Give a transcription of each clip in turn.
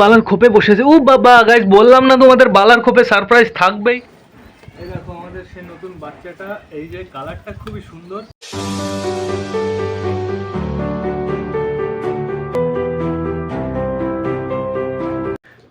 বালার খোপে বসেছে। ও বাবা গাইজ বললাম না তোমাদের বালার খোপে সারপ্রাইজ থাকবেই। এই দেখো, আমাদের সেই নতুন বাচ্চাটা, এই যে কালারটা খুবই সুন্দর।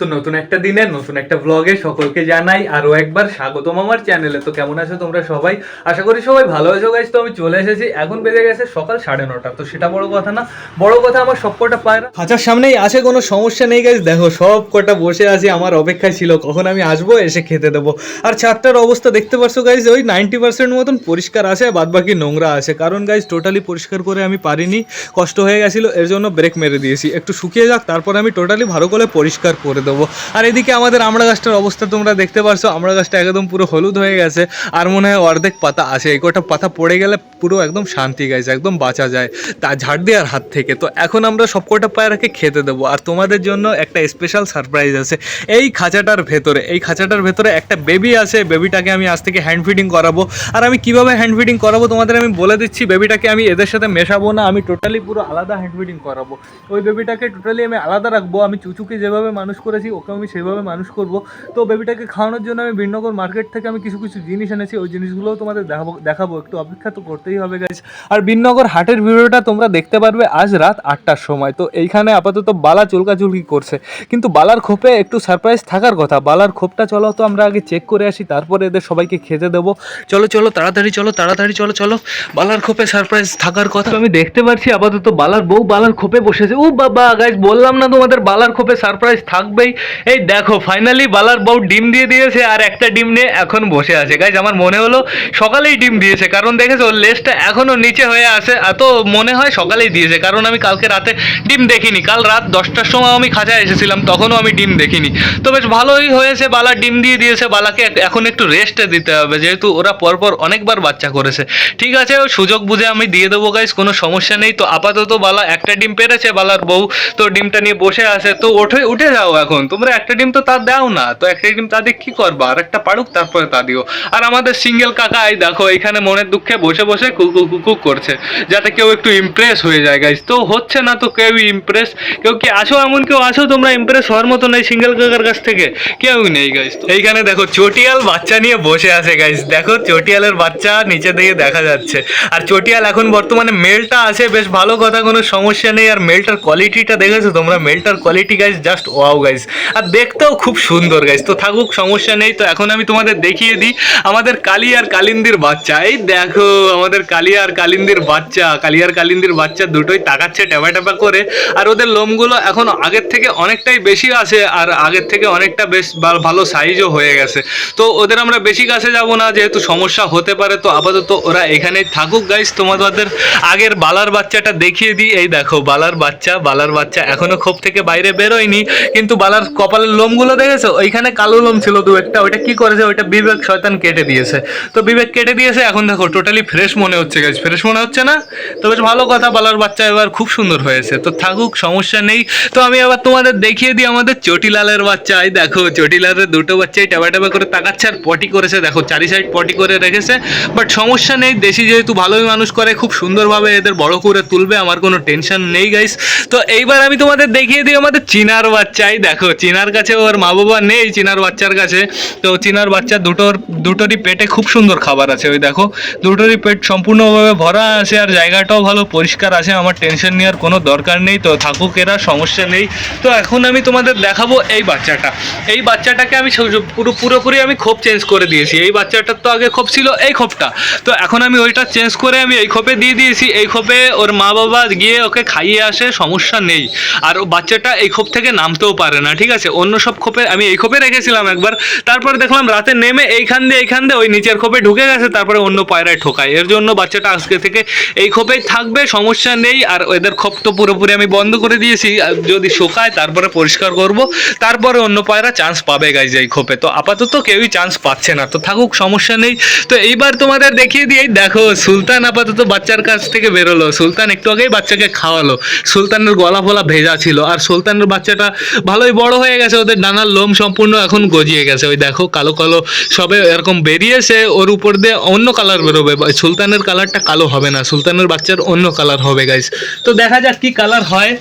তো নতুন একটা দিনে, নতুন একটা ব্লগে সকলকে জানাই আরও একবার স্বাগতম আমার চ্যানেলে তো কেমন আছো তোমরা সবাই? আশা করি সবাই ভালো আছো গাইজ তো আমি চলে এসেছি, এখন বেজে গেছে সকাল সাড়ে নটা। তো সেটা বড় কথা না, বড় কথা আমার সব কটা পায়রা খাঁচার সামনেই আছে কোনো সমস্যা নেই গাইজ দেখো, সব কটা বসে আছে, আমার অপেক্ষায় ছিল, কখন আমি আসব, এসে খেতে দেবো। আর ছাদটার অবস্থা দেখতে পারছ গাইজ ওই নাইনটি পার্সেন্ট মতন পরিষ্কার আছে বাদ বাকি নোংরা আছে। কারণ গাইজ টোটালি পরিষ্কার করে আমি পারিনি, কষ্ট হয়ে গেছিল, এর জন্য ব্রেক মেরে দিয়েছি। একটু শুকিয়ে যাক, তারপর আমি টোটালি ভালো করে পরিষ্কার করে দেবো। আর এদিকে আমাদের আমড়া গাছটার অবস্থা তোমরা দেখতে পারছ, আমড়া গাছটা একদম পুরো হলুদ হয়ে গেছে, আর মনে হয় অর্ধেক পাতা আছে। এই কটা পাতা পড়ে গেলে পুরো একদম শান্তি গাইছে একদম বাঁচা যায়। তা ঝাড় দেওয়ার হাত থেকে। তো এখন আমরা সব কটা পায়রাকে খেতে দেবো। আর তোমাদের জন্য একটা স্পেশাল সারপ্রাইজ আছে। এই খাঁচাটার ভেতরে, এই খাঁচাটার ভেতরে একটা বেবি আছে। বেবিটাকে আমি আজ থেকে হ্যান্ড ফিডিং করাবো। আর আমি কীভাবে হ্যান্ড ফিডিং করাবো তোমাদের আমি বলে দিচ্ছি। বেবিটাকে আমি এদের সাথে মেশাবো না, আমি টোটালি পুরো আলাদা হ্যান্ড ফিডিং করাবো। ওই বেবিটাকে টোটালি আমি আলাদা রাখব। আমি চুচুকে যেভাবে মানুষ করেছি ওকে আমি সেভাবে মানুষ করব। তো বেবিটাকে খাওয়ানোর জন্য আমি বিনগর মার্কেট থেকে আমি কিছু কিছু জিনিস এনেছি, ওই জিনিসগুলোও তোমাদের দেখাবো দেখাবো, একটু অপেক্ষা তো করতেই হবে গাইজ আর বিনগর হাটের ভিডিওটা তোমরা দেখতে পারবে আজ রাত আটটার সময়। তো এইখানে আপাতত বালা চুলকাচুলকি করছে। কিন্তু বালার খোপে একটু সারপ্রাইজ থাকার কথা, বালার খোপটা চলো তো আমরা আগে চেক করে আসি, তারপরে এদের সবাইকে খেতে দেবো। চলো চলো, তাড়াতাড়ি চলো তাড়াতাড়ি, চলো চলো, বালার খোপে সারপ্রাইজ থাকার কথা। আমি দেখতে পাচ্ছি আপাতত বালার বউ বালার খোপে বসেছে। ও বাবা গাইজ বললাম না তোমাদের বালার খোপে সারপ্রাইজ থাকবেই এই দেখো ফাইনালি বালার বউ ডিম দিয়ে দিয়েছে আর একটা ডিম নিয়ে এখন বসে আছে। গাইজ আমার মনে হলো সকালেই ডিম দিয়েছে, কারণ দেখেছ, ওর লেজটা এখনও নিচে হয়ে আছে এত মনে হয় সকালেই দিয়েছে, কারণ আমি কালকে রাতে ডিম দেখিনি। কাল রাত দশটার সময় আমি খাঁচায় এসেছিলাম, তখনও আমি ডিম দেখিনি। তো বেশ ভালোই হয়েছে, বালা ডিম দিয়ে দিয়েছে, বালাকে এখন একটু রেস্টে দিতে হবে, যেহেতু ওরা পরপর অনেকবার বাচ্চা করেছে। ঠিক আছে সুযোগ বুঝে আমি দিয়ে দেবো গাইজ কোনো সমস্যা নেই। তো আপাতত বালা একটা ডিম পেরেছে, বালার বউ তো ডিমটা নিয়ে বসে আছে। তো ওঠে উঠে যাও এখন। তোমরা একটা ডিম তো তা দাও না, তো একটা ডিম তা দিয়ে কি করবা? আর একটা পাড়ুক তারপরে তা দিও। আর আমাদের সিঙ্গেল কাকা, এই দেখো, এখানে মনের দুঃখে বসে বসে কুকু কুকু করছে, যাতে কেউ একটু ইমপ্রেস হয়ে যায় গাইজ তো হচ্ছে না তো কেউ ইমপ্রেস কেউ কি আসো এমন কেউ আসো? তোমরা ইমপ্রেস হওয়ার মতো নেই সিঙ্গেল কাকার কাছ থেকে। কেউ নেই গাইজ এইখানে দেখো, চটিয়াল বাচ্চা নিয়ে বসে আছে গাইজ দেখো, চটিয়ালের বাচ্চা নিচে দিয়ে দেখা যাচ্ছে। আর চটিয়াল এখন বর্তমানে মেলটা আছে, বেশ ভালো কথা, কোনো সমস্যা নেই। আর মেলটার কোয়ালিটিটা দেখেছ তোমরা? মেলটার quality guys just wow guys আর দেখতেও খুব সুন্দর গাইস তো থাকুক, সমস্যা নেই। তো এখন আমি তোমাদের দেখিয়ে দিই আমাদের কালি আর কালিন্দির বাচ্চা। এই দেখো, আমাদের কালি আর কালিন্দির বাচ্চা। কালি আর কালিন্দির বাচ্চা দুটোই তাকাচ্ছে ট্যাপা ট্যাপা করে। আর ওদের লোমগুলো এখন আগের থেকে অনেকটাই বেশি আছে আর আগের থেকে অনেকটা বেশ ভালো সাইজও হয়ে গেছে। তো ওদের আমরা বেশি কাছে যাব না, যেহেতু সমস্যা হতে পারে। তো আপাতত ওরা এখানেই থাকুক গাইস তোমাদের আগের বালার বাচ্চাটা দেখিয়ে দিই। এই দেখো, বালার বাচ্চা বালার বাচ্চা এখনও খোপ থেকে বাইরে বেরোয়নি। কিন্তু বালার কপালের লোমগুলো দেখেছ? ওইখানে কালো লোম ছিল দু একটা, ওইটা কি করেছে? ওইটা বিবেক শয়তান কেটে দিয়েছে। তো বিবেক কেটে দিয়েছে, এখন দেখো টোটালি ফ্রেশ মনে হচ্ছে গাইজ ফ্রেশ মনে হচ্ছে না? তো বেশ ভালো কথা, বালার বাচ্চা এবার খুব সুন্দর হয়েছে। তো থাকুক, সমস্যা নেই। তো আমি আবার তোমাদের দেখিয়ে দিই আমাদের চটিলালের বাচ্চা। এই দেখো, চটিলালের দুটো বাচ্চাই টাবা টাবা করে তাকাচ্ছে আর পটি করেছে। দেখো, চারি সাইড পটি করে রেখেছে। বাট সমস্যা নেই, দেশি যেহেতু ভালোই মানুষ করে, খুব সুন্দরভাবে এদের বড় করে তুলবে, আমার কোনো টেনশন নেই গাইস তো এইবার আমি তোমাদের দেখিয়ে দিই আমাদের চিনার বাচ্চাই দেখো চিনার কাছে ওর মা বাবা নেই, চিনার বাচ্চার কাছে। তো চিনার বাচ্চা দুটোর, দুটোরই পেটে খুব সুন্দর খাবার আছে, ওই দেখো। দুটোরই পেট সম্পূর্ণভাবে ভরা আছে আর জায়গাটাও ভালো, পরিষ্কার আছে, আমার টেনশন নেওয়ার কোনো দরকার নেই। তো থাকুক এরা, সমস্যা নেই। তো এখন আমি তোমাদের দেখাবো এই বাচ্চাটা। এই বাচ্চাটাকে আমি পুরো, পুরোপুরি আমি খোপ চেঞ্জ করে দিয়েছি। এই বাচ্চাটার তো আগে খোপ ছিল এই খোপটা। তো এখন আমি ওইটা চেঞ্জ করে আমি এই খোপে দিয়ে দিয়েছি। এই খোপে ওর মা বাবা গিয়ে ওকে খাইয়ে আসে, সমস্যা নেই। আর ও বাচ্চাটা এই খোপ থেকে নামতেও পারে না। ঠিক আছে, অন্য সব খোপে, আমি এই খোপে রেখেছিলাম একবার। তারপরে দেখলাম রাতে নেমে এইখান দিয়ে এইখান দিয়ে ওই নিচের খোপে ঢুকে গেছে, তারপরে অন্য পায়রায় ঠোকায়। এর জন্য বাচ্চাটা আজকে থেকে এই খোপেই থাকবে, সমস্যা নেই। আর এদের খোপ তো পুরোপুরি আমি বন্ধ করে দিয়েছি। যদি শোকায়, তারপরে পরিষ্কার করব। তারপরে অন্য পায়রা চান্স পাবে গাইজ এই খোপে। তো আপাতত কেউই চান্স পাচ্ছে না। তো থাকুক, সমস্যা নেই। তো এইবার তোমাদের দেখিয়ে এই দেখো, সুলতান আপাতত বাচ্চার কাছ থেকে বেরোলো। সুলতান একটু আগেই বাচ্চাকে খাওয়ালো। সুলতানের গলা ফলা ভেজা ছিল। আর সুলতানের বাচ্চাটা ভালোই বড় হয়ে গেছে, ওদের ডানার লোম সম্পূর্ণ এখন গজিয়ে গেছে। ওই দেখো, কালো কালো সবে এরকম বেরিয়েছে, ওর উপর দিয়ে অন্য কালার বেরোবে। সুলতানের কালারটা কালো হবে না, সুলতানের বাচ্চার অন্য কালার হবে গাইস তো দেখা যাক কি কালার হয়।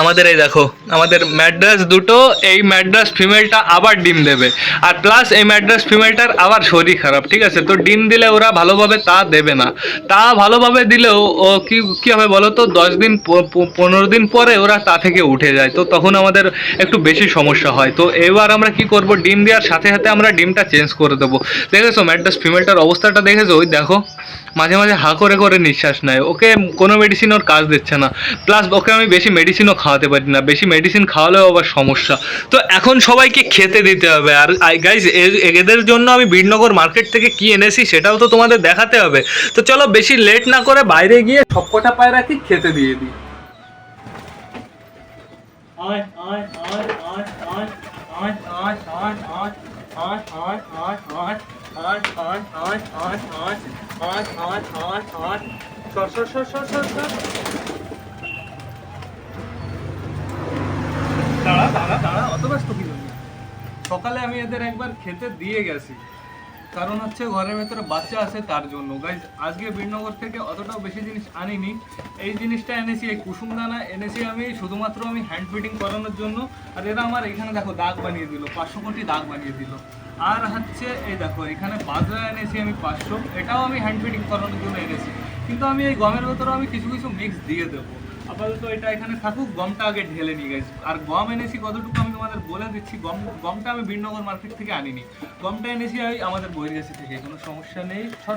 আমাদের এই দেখো, আমাদের ম্যাড্রাস দুটো, এই ম্যাড্রাস ফিমেলটা আবার ডিম দেবে। আর প্লাস এই ম্যাড্রাস ফিমেলটার আবার শরীর খারাপ, ঠিক আছে? তো ডিম দিলে ওরা ভালোভাবে তা দেবে না। তা ভালোভাবে দিলেও ও কি, কী হবে বলো তো দশ দিন পনেরো দিন পরে ওরা তা থেকে উঠে যায়। তো তখন আমাদের একটু বেশি সমস্যা হয়। তো এবার আমরা কি করব? ডিম দেওয়ার সাথে সাথে আমরা ডিমটা চেঞ্জ করে দেবো। দেখেছ ম্যাড্রাস ফিমেলটার অবস্থাটা দেখেছ? ওই দেখো। মাঝে মাঝে হা করে করে নিঃশ্বাস নেয়। ওকে কোনো মেডিসিন ওর কাজ দিচ্ছে না। প্লাস ওকে আমি বেশি মেডিসিনও খাওয়াতে পারি না। বেশি মেডিসিন খাওয়ালেও আবার সমস্যা। তো এখন সবাইকে খেতে দিতে হবে। আর গাইজ এদের জন্য আমি বীরনগর মার্কেট থেকে কি এনেছি সেটাও তো তোমাদের দেখাতে হবে। তো চলো বেশি লেট না করে বাইরে গিয়ে সবকটা পায়রাকে খেতে দিয়ে দিই। আয় আয় আয় আয় আয় আয় আয় আয় আয়। দাঁড়া দাঁড়া দাঁড়া অত ব্যস্ত কি সকালে আমি এদের একবার খেতে দিয়ে গেছি কারণ হচ্ছে ঘরের ভেতরে বাচ্চা আছে তার জন্য। গাইজ আজকে বীরনগর থেকে অতটাও বেশি জিনিস আনিনি। এই জিনিসটা এনেছি, এই কুসুম দানা এনেছি আমি, শুধুমাত্র আমি হ্যান্ড ফিডিং করানোর জন্য। আর এরা আমার এখানে দেখো দাগ বানিয়ে দিল, পাঁচশো কোটি দাগ বানিয়ে দিল। আর হচ্ছে এই দেখো, এখানে বাজরা এনেছি আমি পাঁচশো। এটাও আমি হ্যান্ড ফিডিং করানোর জন্য এনেছি। কিন্তু আমি এই গমের ভেতরে আমি কিছু কিছু মিক্স দিয়ে দেবো। আপাতত এটা এখানে থাকুক, গমটা আগে ঢেলে নিয়ে গেছি আর গম এনেছি কতটুকু আমি তোমাদের বলে দিচ্ছি, গম, গমটা আমি বীরনগর মার্কেট থেকে আনিনি। গমটা এনেছি আমি আমাদের বহির্গাছি থেকে, কোনো সমস্যা নেই। সর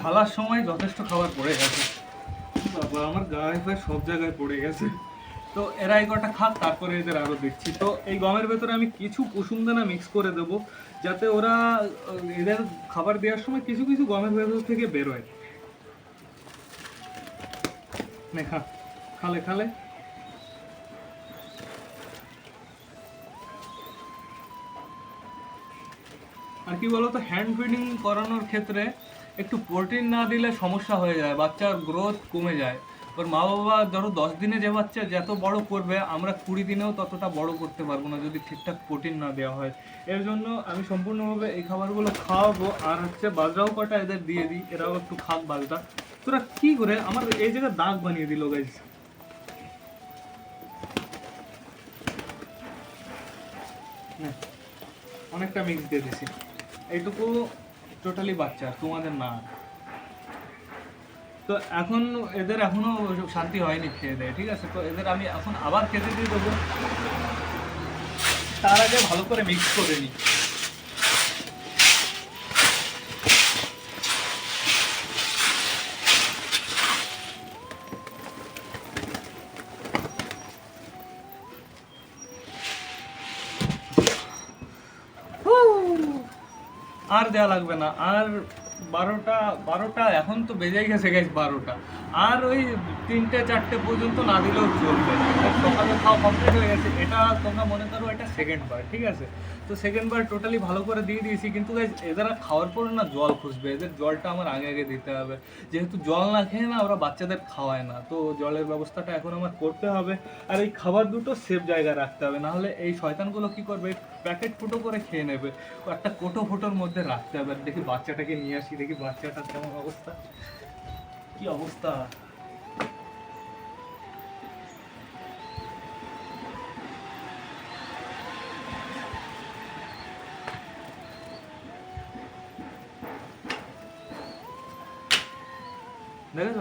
ঢালার সময় যথেষ্ট খাবার পড়ে গেছে। বাবা, আমার গায়ে ফায়ে সব জায়গায় পড়ে গেছে। তো এরা এই কটা খাক, তারপরে এদের আরও দিচ্ছি তো এই গমের ভেতরে আমি কিছু কুসুম দানা মিক্স করে দেবো, যাতে ওরা এদের খাবার দেওয়ার সময় কিছু কিছু গমের ভেতর থেকে বেরোয়। খালে খালে। কি বলতো হ্যান্ড ফিডিং করানোর ক্ষেত্রে একটু প্রোটিন না দিলে সমস্যা হয়ে যায়, বাচ্চার গ্রোথ কমে যায়। ওর মা বাবা ধরো দশ দিনে যে বাচ্চা যত বড় করবে, আমরা কুড়ি দিনেও ততটা বড় করতে পারব না যদি ঠিকঠাক প্রোটিন না দেওয়া হয়। এর জন্য আমি সম্পূর্ণভাবে এই খাবারগুলো খাওয়াবো, আর হচ্ছে বাজরাও কটা এদের দিয়ে দিই, এরাও একটু খাক বাজরা। তোরা কি করে, আমার এই জায়গায় দাগ বানিয়ে দিল গাইস অনেকটা মিক্স দিয়ে দিছি। এইটুকু টোটালি বাচ্চা তোমাদের না। তো এখন এদের এখনও শান্তি হয়নি খেয়ে দেয়, ঠিক আছে? তো এদের আমি এখন আবার খেতে দিয়ে দেবো। তার আগে ভালো করে মিক্স করে নিই। আর দেওয়া লাগবে না। আর বারোটা বারোটা এখন তো বেজেই গেছে গেছে বারোটা। আর ওই তিনটে, চারটে পর্যন্ত না দিলেও চলবে। সকালে খাওয়া কমপ্লিট হয়ে গেছে। এটা তোমরা মনে করো এটা সেকেন্ড বার, ঠিক আছে? তো সেকেন্ড বার টোটালি ভালো করে দিয়ে দিয়েছি। কিন্তু guys, এদের খাওয়ার পর না জল খুঁজবে। এদের জলটা আমার আগে আগে দিতে হবে। যেহেতু জল না খেয়ে না ওরা বাচ্চাদের খাওয়ায় না। তো জলের ব্যবস্থাটা এখন আমার করতে হবে। আর এই খাবার দুটো সেফ জায়গায় রাখতে হবে। নাহলে এই শয়তানগুলো কি করবে? প্যাকেট ফুটো করে খেয়ে নেবে। একটা কোটো ফোটোর মধ্যে রাখতে হবে। দেখি বাচ্চাটাকে নিয়ে আসি। দেখি বাচ্চাটা কেমন অবস্থা। কি অবস্থা? দেখেছ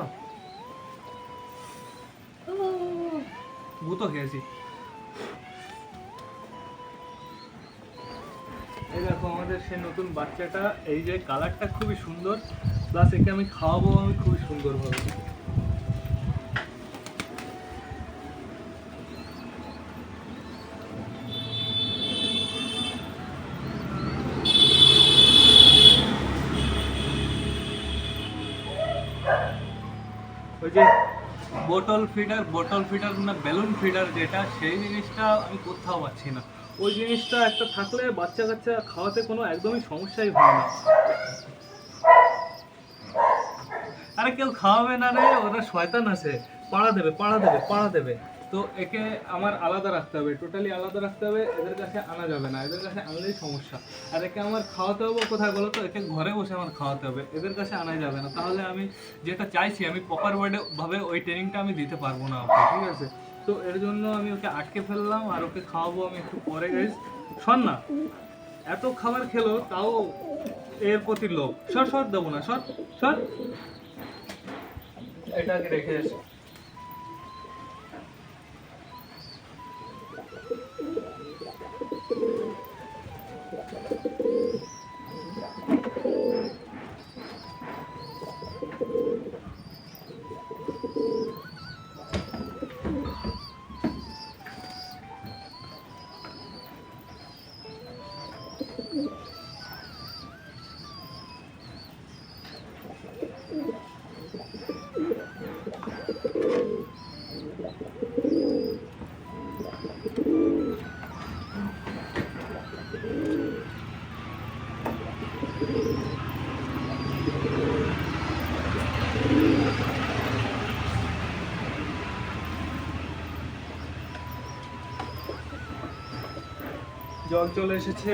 ভূত খেয়েছি। এই দেখো, আমাদের সেই নতুন বাচ্চাটা, এই যে কালারটা খুবই সুন্দর প্লাস একে আমি খাওয়াবো, আমি খুবই সুন্দরভাবে। যে বোটল ফিডার বোটল ফিডার না বেলুন ফিডার যেটা, সেই জিনিসটা আমি কোথাও পাচ্ছি না। ওই জিনিসটা একটা থাকলে বাচ্চা কাচ্চা খাওয়াতে কোনো একদমই সমস্যাই হয় না। আরে কেউ খাওয়াবে না রে, ওরা শয়তান আছে। পাড়া দেবে পাড়া দেবে পাড়া দেবে। তো একে আমার আলাদা রাখতে হবে টোটালি আলাদা রাখতে হবে, এদের কাছে আনা যাবে না, এদের কাছে আনলেই সমস্যা। আর একে আমার খাওয়াতে হবে কোথায় বলো তো? একে ঘরে বসে আমার খাওয়াতে হবে, এদের কাছে আনাই যাবে না। তাহলে আমি যেটা চাইছি, আমি প্রপার ওয়ার্ডে ভাবে ওই ট্রেনিংটা আমি দিতে পারব না ওকে, ঠিক আছে? তো এর জন্য আমি ওকে আটকে ফেললাম আর ওকে খাওয়াবো আমি একটু পরে গাইস শোন না, এত খাবার খেলো, তাও এর প্রতি লোভ। সর সর, দেবো না, সর সর। এটাকে রেখে এসো। জল চলে এসেছে।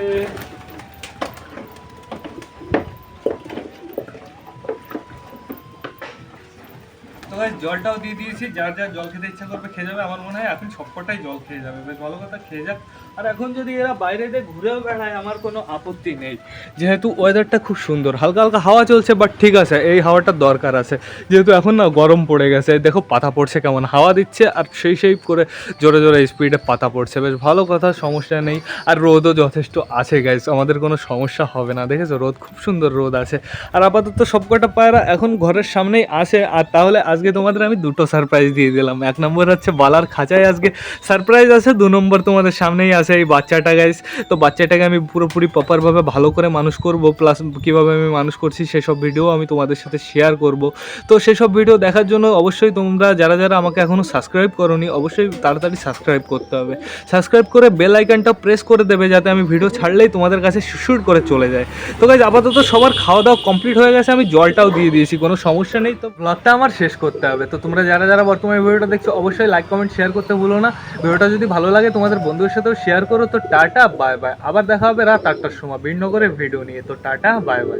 জলটাও দিয়ে দিয়েছি, যার যার জল খেতে ইচ্ছা করবে খেয়ে যাবে। আমার মনে হয় এখন সবকটাই জল খেয়ে যাবে। বেশ ভালো কথা, খেয়ে যাক। আর এখন যদি এরা বাইরে দিয়ে ঘুরেও বেড়ায়, আমার কোনো আপত্তি নেই। যেহেতু ওয়েদারটা খুব সুন্দর, হালকা হালকা হাওয়া চলছে বাট ঠিক আছে, এই হাওয়াটা দরকার আছে। যেহেতু এখন না গরম পড়ে গেছে, দেখো পাতা পড়ছে কেমন, হাওয়া দিচ্ছে আর সেই সেই করে জোরে জোরে স্পিডে পাতা পড়ছে। বেশ ভালো কথা, সমস্যা নেই। আর রোদও যথেষ্ট আছে গাইস আমাদের কোনো সমস্যা হবে না, দেখেছ? রোদ খুব সুন্দর রোদ আছে। আর আপাতত সবকটা পায়রা এখন ঘরের সামনেই আছে, আর তাহলে আজকে তোমাদের আমি দুটো সারপ্রাইজ দিয়ে দিলাম। এক নম্বর হচ্ছে বালার খাঁচায় আজকে সারপ্রাইজ আছে, দু নম্বর তোমাদের সামনেই আছে। এই বাচ্চাটা গাইস তো বাচ্চাটাকে আমি পুরোপুরি প্রপারভাবে ভালো করে মানুষ করব প্লাস কীভাবে আমি মানুষ করছি সেসব ভিডিও আমি তোমাদের সাথে শেয়ার করব। তো সেসব ভিডিও দেখার জন্য অবশ্যই তোমরা, যারা যারা আমাকে এখনও সাবস্ক্রাইব করোনি, অবশ্যই তাড়াতাড়ি সাবস্ক্রাইব করতে হবে। সাবস্ক্রাইব করে বেল আইকনটা প্রেস করে দেবে, যাতে আমি ভিডিও ছাড়লেই তোমাদের কাছে শুট করে চলে যায়। তো গাইজ আপাতত সবার খাওয়া দাওয়া কমপ্লিট হয়ে গেছে, আমি জলটাও দিয়ে দিয়েছি, কোনো সমস্যা নেই। তো ব্লগটা আমার শেষ করতে হবে। তো তোমরা যারা যারা বর্তমানে ভিডিওটা দেখছ, অবশ্যই লাইক কমেন্ট শেয়ার করতে ভুলো না। ভিডিওটা যদি ভালো লাগে, তোমাদের বন্ধুদের সাথেও শেয়ার করো। তো টাটা, বাই বাই। আবার দেখা হবে রাত আটটার সময়। ভিন্ন করে ভিডিও নিয়ে। তো টাটা, বাই বাই।